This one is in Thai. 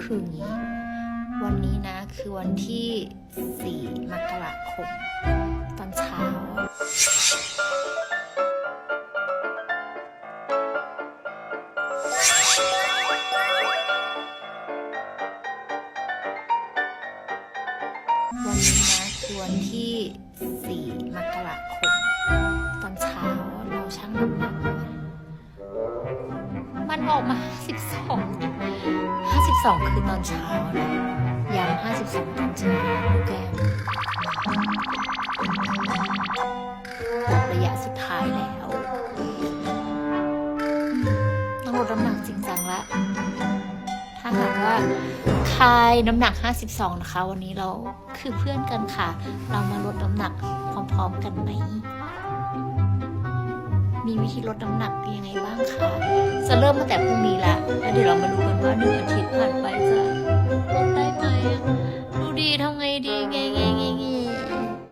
คืออย่างนี้ วันนี้นะคือวันที่ 4 มกราคม ตอนเช้า วันนี้นะคือวันที่ มันออกมา 52 52 คือตอนเช้านะย้ำ52 ตอนเช้าแก้มหมดระยะสุดท้ายแล้ว ต้องลดน้ำหนักจริงจังละถ้าหากว่าใครน้ำหนัก 52 นะคะ วันนี้เราคือเพื่อนกันค่ะ เรามาลดน้ำหนักพร้อมๆกันไหม มีวิธีลดน้ำหนักยังไงบ้างคะจะเริ่มตั้งแต่พรุ่งนี้ละแล้วเดี๋ยวเรามาดูกันว่าหนึ่งอาทิตย์